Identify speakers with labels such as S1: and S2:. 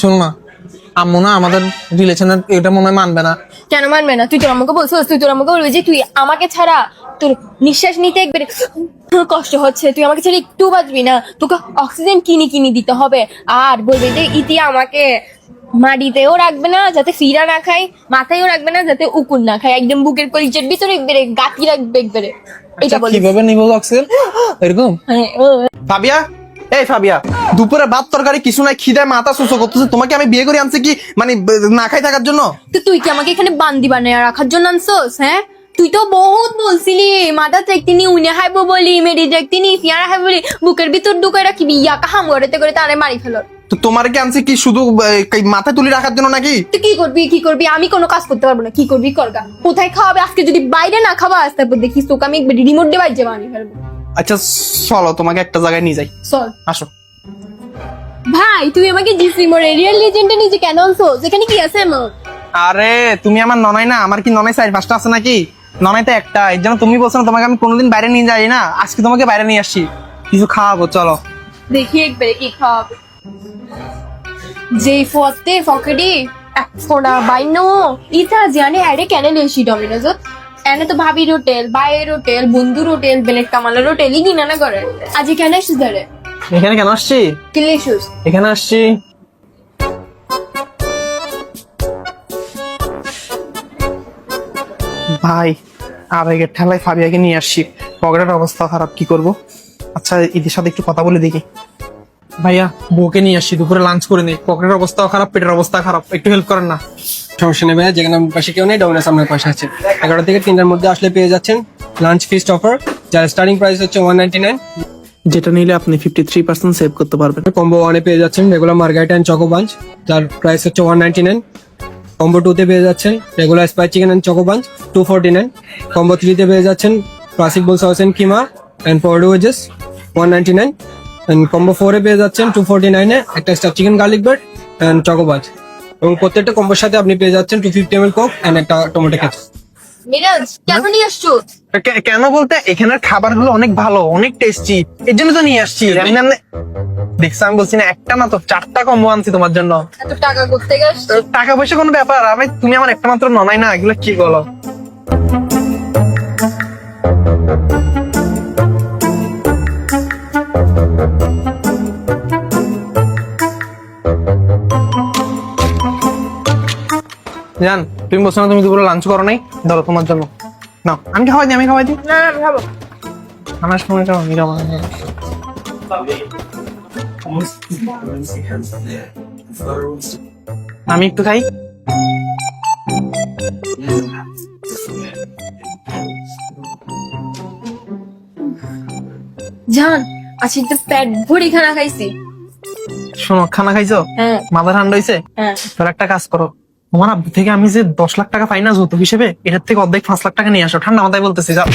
S1: শোন না আম্মু না আমাদের রিলেশনের এটা মনে হয় মানবে না।
S2: কেন মানবে না? তুই তোর আমাকে বলছিস তুই তোর আমাকে বলবি যে তুই আমাকে ছাড়া তোর নিঃশ্বাস নিতে একবারে কষ্ট হচ্ছে তুই আমাকে ছাড়া একটু বাঁচবি না। তোকে অক্সিজেন কিনে কিনে দিতে হবে। আর বলবি যে ইতি আমাকে মাটিতেও রাখবে না যাতে ফিরা না খাই মাথায়ও রাখবে না যাতে উকুন না খায়। একদম বুকের কলিজের ভিতরে একবারে গাঁতি রাখবে একবারে। এটা
S1: আচ্ছা,
S2: বলবি
S1: কীভাবে নিব অক্সিজেন এরকম?
S2: হ্যাঁ, ও,
S3: ফাবিয়া এই ফাবিয়া দুপুরে ভাত তরকারি কিছু নাই খিদায় মাথা সুসো করতেছে। তোমাকে আমি বিয়ে করে আনছি কি? মানে না খাই থাকার জন্য?
S2: তো তুই কি আমাকে এখানে বান্দি বানিয়ে রাখার জন্য আনছোস হ্যাঁ? তুই তো বহুত বলছিলি মাথা দেখতিনি উনে হাইবো বলি মেরি দেখতিনি ফিয়ারা হাইবো বলি বুকের ভিতর ঢুকে রাখিবি ইয়াকা হাম করতে করে তারে মারি ফেলর।
S3: তো তোমার কি আনছি কি শুধু মাথায় তুলি রাখার জন্য নাকি?
S2: তুই কি করবি কি করবি? আমি কোনো কাজ করতে পারব না কি করবি করগা কোথায় খাওয়াবে? আজকে যদি বাইরে না খাওয়া আসতে তারপর দেখিস তোকে আমি রিমোট দিয়ে বাইরে মারি ফেলব।
S3: আচ্ছা চলো তোমাকে একটা জায়গায় নিয়ে যাই।
S2: চল।
S3: আসো।
S2: ভাই তুই আমাকে জিসি মোড়ে রিয়েল লিজেন্ডে নিজে কেন আনছো? যেখানে কি আছে আমার?
S3: আরে তুমি আমার ননাই না? আমার কি ননাই চার পাঁচটা আছে নাকি? ননাই তো একটা। এর জন্য তুমি বলছো না তোমাকে আমি কোনোদিন বাইরে নিয়ে যাই না? আজকে তোমাকে বাইরে নিয়ে আসছি। কিছু খাওয়াবো চলো।
S2: দেখি একবারে কি খাওয়াবে। যেই ফতে ফকেডি এক ফোনা বাইন ইতা জানে আরে কেন লেছি ডমিনোজ এনে তো ভাবির হোটেল বাইরের হোটেল বন্ধুর হোটেল বেলেট কামালের হোটেল ই কিনা না করে আজি কেন এসে ধরে?
S3: এখানে কেন আসছি?
S2: কিলেশুস
S3: এখানে আসছি। ভাই আবেগের ঠেলায় ফাবিয়াকে নিয়ে আসছি। পকেটের অবস্থা খারাপ কি করব? আচ্ছা এদের সাথে একটু কথা বলে দেখি।
S1: ভাইয়া বউকে নিয়ে আসছি দুপুরে লাঞ্চ করে নেই পকেটের অবস্থাও খারাপ পেটের অবস্থা খারাপ। একটু হেল্প করেন না।
S4: সমস্যা নেই ভাইয়া যেখানে আমার পাশে কেউ নেই ডোমিনাস আমার পাশে আছে। এগারো থেকে তিনটার মধ্যে আসলে পেয়ে যাচ্ছেন লাঞ্চ ফিস্ট অফার যার স্টার্টিং প্রাইস হচ্ছে ওয়ান নাইনটি নাইন
S3: যেটা নিলে আপনি ফিফটি থ্রি পার্সেন্ট সেভ করতে পারবেন।
S4: কম্বো ওয়ানে পেয়ে যাচ্ছেন regular margherita and choco bunch যার প্রাইস হচ্ছে ওয়ান নাইনটি নাইন কম্বো টুতে পেয়ে যাচ্ছেন regular spy chicken and choco bunch two forty nine combo থ্রিতে পেয়ে যাচ্ছেন classic bowl sauce and keema and four wedges one ninety nine and combo ফোরে পেয়ে যাচ্ছেন টু ফোরটি নাইনে একটা star chicken garlic bread and choco bunch এবং প্রত্যেকটা কম্বোর সাথে আপনি পেয়ে যাচ্ছেন two fifty ml coke and একটা টমেটো কেচাপ
S2: মিরাজ কেন নিয়ে আসছো?
S3: কেন বলতে এখানের খাবারগুলো অনেক ভালো অনেক টেস্টি এর জন্য তো নিয়ে আসছি। আমি দেখছ আমি বলছি না একটা না তো চারটা কম্বো আনছি তোমার জন্য।
S2: টাকা করতে
S3: টাকা পয়সা কোনো ব্যাপার। আমি তুমি আমার একটা মাত্র ননাই না এগুলো কি বলো? জান তুমি বলছো না তুমি দুপুরে লাঞ্চ করো নাই? ধরো তোমার জন্য। না আমি খাওয়াই দিই আমি খাওয়াই দিই
S2: না না ভাবো
S3: আমার সময় খাও আমি খাওয়া আমি একটু খাই।
S2: জান আজকে একটু পেট ভরি খানা খাইছি।
S3: শোনো খানা খাইছো?
S2: হ্যাঁ।
S3: মাথা ঠান্ডা হয়েছে
S2: হ্যাঁ।
S3: তোর একটা কাজ করো। তোমার আব্বু থেকে আমি যে দশ লাখ টাকা ফাইন্যান্স হতো হিসেবে, এটার থেকে অর্ধেক পাঁচ লাখ টাকা নিয়ে আসো। ঠান্ডা মাথায় বলতেছি, যাও।